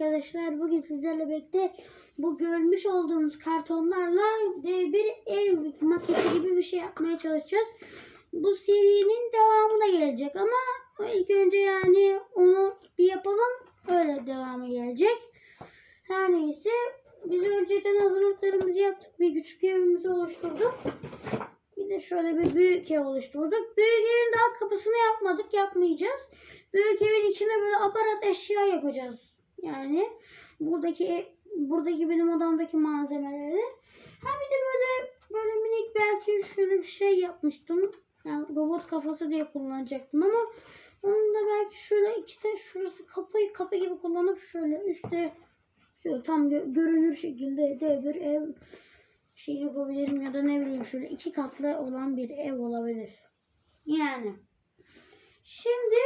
arkadaşlar. Bugün sizlerle birlikte bu görmüş olduğunuz kartonlarla dev bir ev maketi gibi bir şey yapmaya çalışacağız. Bu serinin devamı da gelecek ama ilk önce yani onu bir yapalım. Öyle devamı gelecek. Her neyse biz önceden hazırlıklarımızı yaptık. Bir küçük evimizi oluşturduk. Bir de şöyle bir büyük ev oluşturduk. Büyük evin daha kapısını yapmadık. Yapmayacağız. Büyük evin içine böyle aparat eşya yapacağız. Yani buradaki buradaki benim odamdaki malzemeleri. Ha bir de böyle böyle minik belki şöyle bir şey yapmıştım. Yani robot kafası diye kullanacaktım ama onu da belki şöyle iki de şurası kapıyı kapı gibi kullanıp şöyle üstte şöyle tam gö- görünür şekilde de bir ev şey yapabilirim ya da ne bileyim şöyle iki katlı olan bir ev olabilir. Yani. Şimdi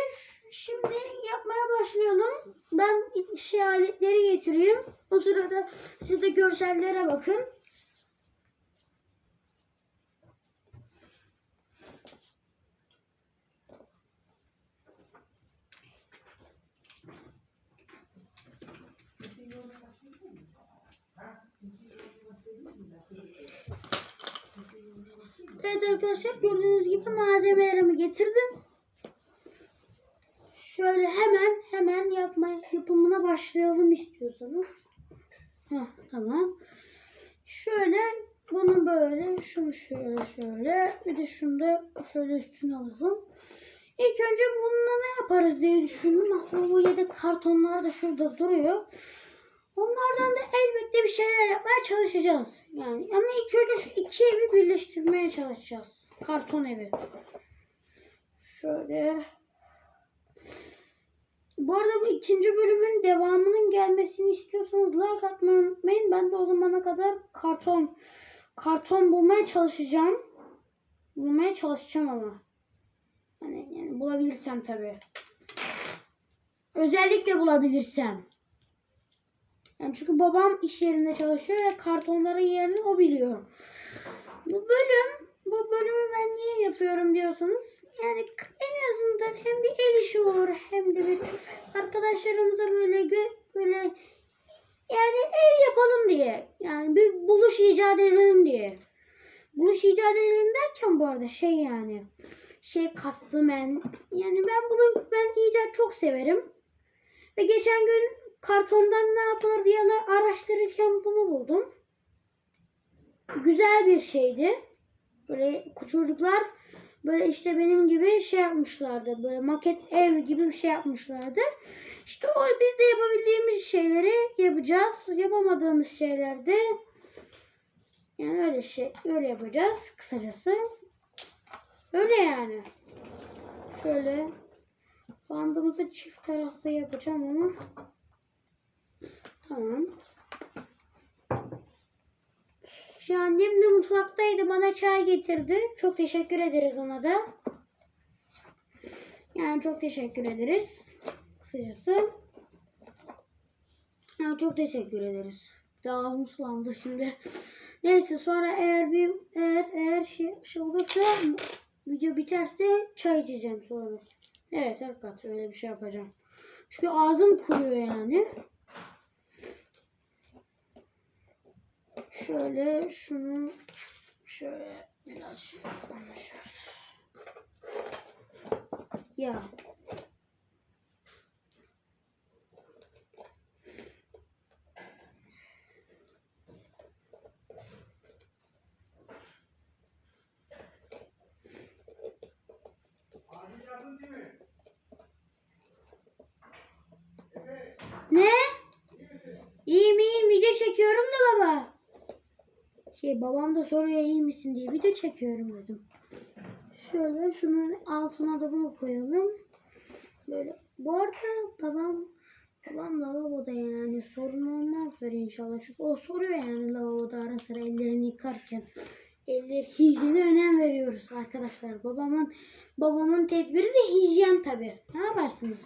şimdi yapmaya başlayalım. Ben şey aletleri getireyim. O sırada siz de görsellere bakın. Evet arkadaşlar gördüğünüz gibi malzemelerimi getirdim. Şöyle hemen hemen yapma yapımına başlayalım istiyorsanız. Heh, tamam. Şöyle bunu böyle şunu şöyle şöyle bir de şunu da şöyle üstüne alalım. İlk önce bununla ne yaparız diye düşündüm. Aslında bu yedek kartonlar da şurada duruyor. Onlardan da elbette bir şeyler yapmaya çalışacağız. Yani ama ilk önce şu iki evi birleştirmeye çalışacağız. Karton evi. Şöyle. Bu arada bu ikinci bölümün devamının gelmesini istiyorsanız like atmayı unutmayın. Ben de o zamana kadar karton karton bulmaya çalışacağım. Bulmaya çalışacağım ama. Hani yani bulabilirsem tabii. Özellikle bulabilirsem. Yani çünkü babam iş yerinde çalışıyor ve kartonların yerini o biliyor. Bu bölüm, bu bölümü ben niye yapıyorum diyorsanız yani en azından hem bir el işi olur hem arkadaşlarımıza böyle böyle yani ev yapalım diye. Yani bir buluş icat edelim diye. Buluş icat edelim derken bu arada şey yani şey kastım ben yani ben bunu ben icat çok severim. Ve geçen gün kartondan ne yapılır diye araştırırken bunu buldum. Güzel bir şeydi. Böyle çocuklar böyle işte benim gibi şey yapmışlardı. Böyle maket ev gibi bir şey yapmışlardı. İşte o biz de yapabildiğimiz şeyleri yapacağız. Yapamadığımız şeylerde yani öyle şey öyle yapacağız kısacası. Öyle yani. Şöyle bandımızı çift tarafta yapacağım ama Tamam. Şu annem de mutfaktaydı. Bana çay getirdi. Çok teşekkür ederiz ona da. Yani çok teşekkür ederiz. Kısacası. Yani çok teşekkür ederiz. Daha sulandı şimdi. Neyse sonra eğer bir eğer eğer şey, şey olursa video biterse çay içeceğim sonra. Evet hakikaten öyle bir şey yapacağım. Çünkü ağzım kuruyor yani. Şöyle şunu şöyle biraz şey şöyle. Ya. Ne? İyiyim iyiyim video çekiyorum da baba. Şey babam da soruyor iyi misin diye video çekiyorum dedim. Şöyle şunun altına da bunu koyalım. Böyle. Bu arada babam babam lavaboda yani sorun olmazdır inşallah. Çünkü o soruyor yani lavaboda ara sıra ellerini yıkarken. Eller hijyene önem veriyoruz arkadaşlar. Babamın babamın tedbiri de hijyen tabi. Ne yaparsınız?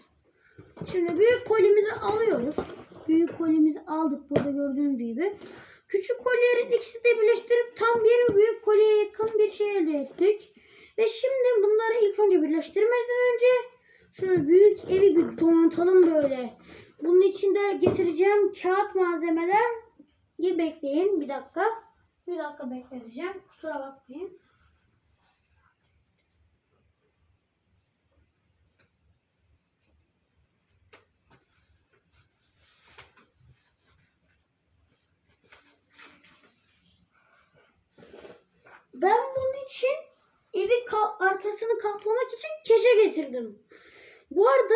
Şimdi büyük kolimizi alıyoruz. Büyük kolimizi aldık burada gördüğünüz gibi. Küçük kolyerin ikisi de birleştirip tam bir büyük kolyeye yakın bir şey elde ettik. Ve şimdi bunları ilk önce birleştirmeden önce şöyle büyük evi bir donatalım böyle. Bunun için de getireceğim kağıt malzemeler. Bir bekleyin bir dakika. Bir dakika bekleteceğim. Kusura bakmayın. Ben bunun için evi ka- arkasını kaplamak için keçe getirdim. Bu arada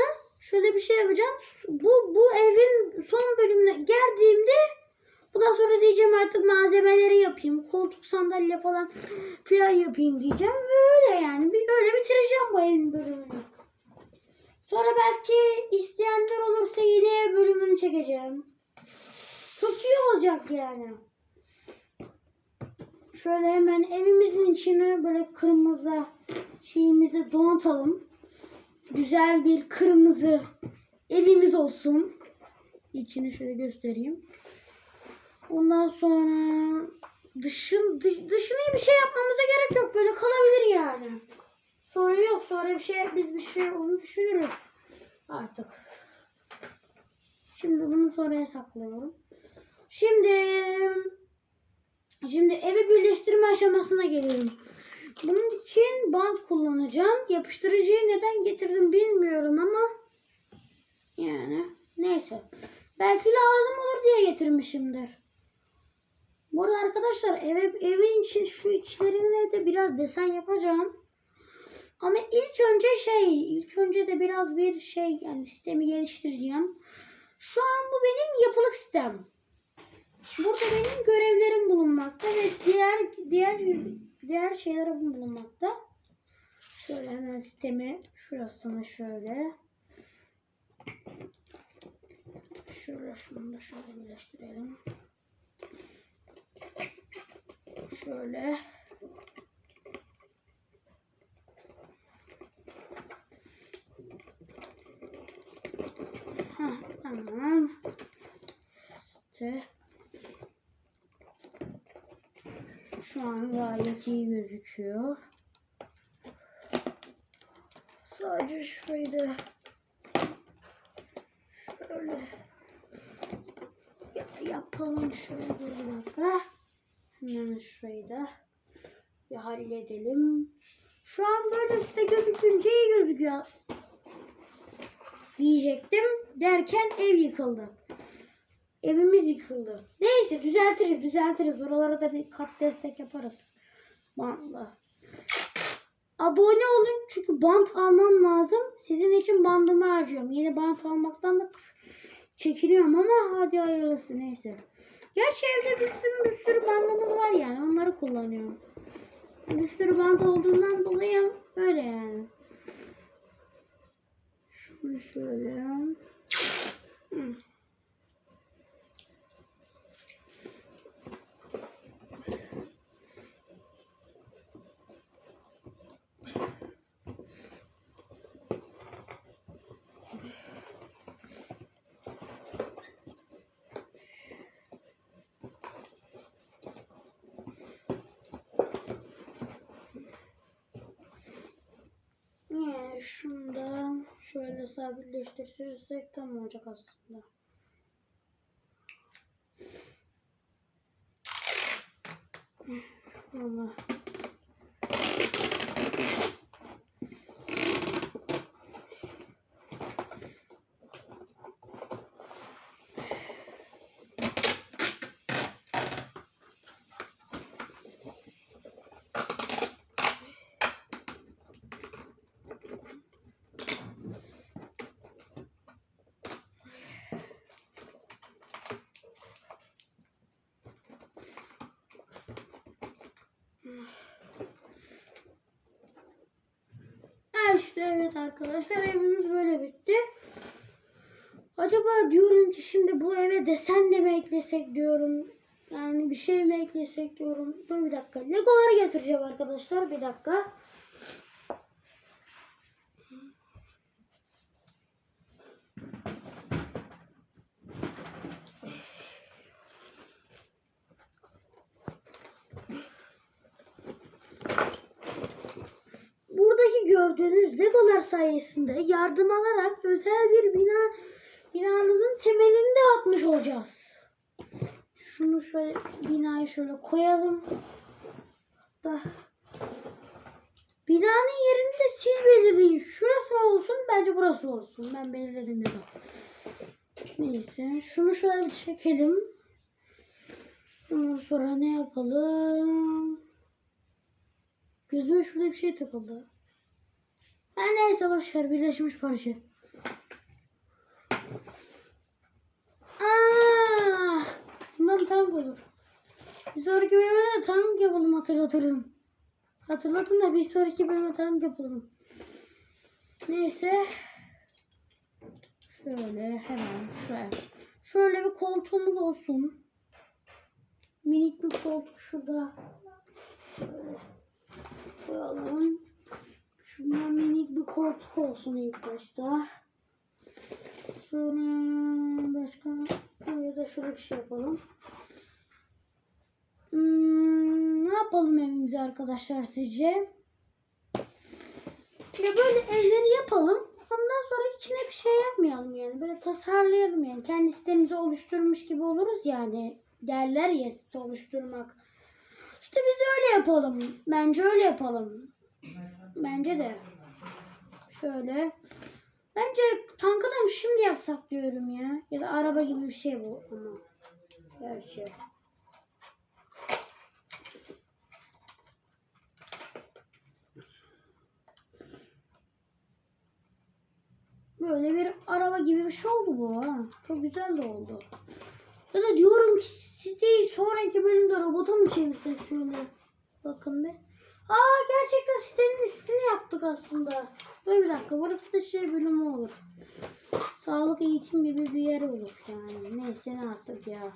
şöyle bir şey yapacağım. Bu bu evin son bölümüne geldiğimde bundan sonra diyeceğim artık malzemeleri yapayım. Koltuk sandalye falan filan yapayım diyeceğim. Ve öyle yani. Bir, öyle bitireceğim bu evin bölümünü. Sonra belki isteyenler olursa yine bölümünü çekeceğim. Çok iyi olacak yani. Şöyle hemen evimizin içine böyle kırmızı şeyimizi donatalım. Güzel bir kırmızı evimiz olsun. İçini şöyle göstereyim. Ondan sonra dışın dış, dışına bir şey yapmamıza gerek yok. Böyle kalabilir yani. Sorun yok. Sonra bir şey biz bir şey onu düşünürüz artık. Şimdi bunu sonraya saklıyorum. Şimdi Şimdi evi birleştirme aşamasına geliyorum. Bunun için bant kullanacağım. Yapıştırıcıyı neden getirdim bilmiyorum ama yani neyse. Belki lazım olur diye getirmişimdir. Bu arada arkadaşlar eve, evin için şu içlerine de biraz desen yapacağım. Ama ilk önce şey, ilk önce de biraz bir şey yani sistemi geliştireceğim. Şu an bu benim yapılık sistem. Burada benim görevlerim bulunmakta ve diğer diğer diğer şeylerim bulunmakta. Şöyle hemen sistemi şurasını şöyle. Şöyle şunu da şöyle birleştirelim. Şöyle. Ha, tamam. İşte. Şu an gayet iyi gözüküyor. Sadece da şöyle ya- yapalım şöyle bir dakika. Hemen şurayı bir halledelim. Şu an böyle size gözükünce iyi gözüküyor. Diyecektim derken ev yıkıldı. Evimiz yıkıldı. Neyse düzeltiriz düzeltiriz. Oralara da bir kat destek yaparız. Bantla. Abone olun çünkü bant almam lazım. Sizin için bandımı harcıyorum. Yeni bant almaktan da çekiniyorum ama hadi hayırlısı neyse. Gerçi evde bir sürü, bir sürü bandımız var yani onları kullanıyorum. Bir sürü band olduğundan dolayı öyle yani. Şunu şöyle. Hı. Yani şunu da şöyle sabitleştirirsek tam olacak aslında. Valla. Ha işte evet arkadaşlar evimiz böyle bitti. Acaba diyorum ki şimdi bu eve desen de mi eklesek diyorum. Yani bir şey mi eklesek diyorum. Dur bir dakika. Legoları getireceğim arkadaşlar. Bir dakika. Buradaki gördüğünüz legolar sayesinde yardım alarak özel bir bina binamızın temelini de atmış olacağız. Şunu şöyle binayı şöyle koyalım. Da. Binanın yerini de siz belirleyin. Şurası olsun bence burası olsun. Ben belirledim ya. Neyse şunu şöyle bir çekelim. Ondan sonra ne yapalım? Gözüme şurada bir şey takıldı. Ha neyse boşver birleşmiş parça. Aa, bundan tank olur. Bir sonraki bölümde de tank yapalım hatırlatırım. Hatırlatın da bir sonraki bölümde tank yapalım. Neyse. Şöyle hemen şöyle. Şöyle bir koltuğumuz olsun. Minik bir koltuk şurada. Şöyle koyalım. Şundan minik bir koltuk olsun ilk başta. Sonra başka buraya da şöyle bir şey yapalım. Hmm, ne yapalım evimize arkadaşlar sizce? Ya böyle evleri yapalım. Ondan sonra içine bir şey yapmayalım yani. Böyle tasarlayalım yani. Kendi sitemizi oluşturmuş gibi oluruz yani. Derler ya oluşturmak. İşte biz öyle yapalım. Bence öyle yapalım. Bence de. Şöyle. Bence tankadan şimdi yapsak diyorum ya. Ya da araba gibi bir şey bu ama. Gerçi. Böyle bir araba gibi bir şey oldu bu. Çok güzel de oldu. Ya da diyorum ki siteyi sonraki bölümde robota mı çevirsek şöyle. Bakın bir. Aa gerçekten sitenin yaptık aslında. Dur bir dakika burası da şey bölümü olur. Sağlık eğitim gibi bir yer olur yani. Neyse ne artık ya.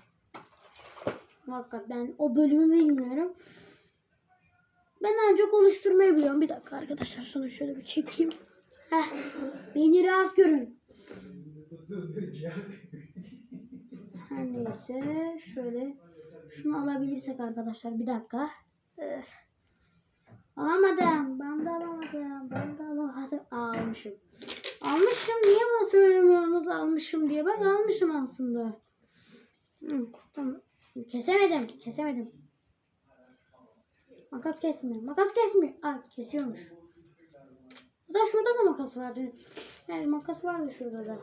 Fakat ben o bölümü bilmiyorum. Ben ancak oluşturmayı biliyorum. Bir dakika arkadaşlar şunu şöyle bir çekeyim. Heh. Beni rahat görün. Her neyse şöyle şunu alabilirsek arkadaşlar bir dakika. Öf. Alamadım. Ben de alamadım. Ben de alamadım. Almışım. Almışım. Niye bana söylemiyorsunuz almışım diye. Ben almışım aslında. Hı, tamam. Kesemedim. Kesemedim. Makas kesmiyor. Makas kesmiyor. Aa kesiyormuş. Da şurada da makas vardı. Yani makas vardı şurada da.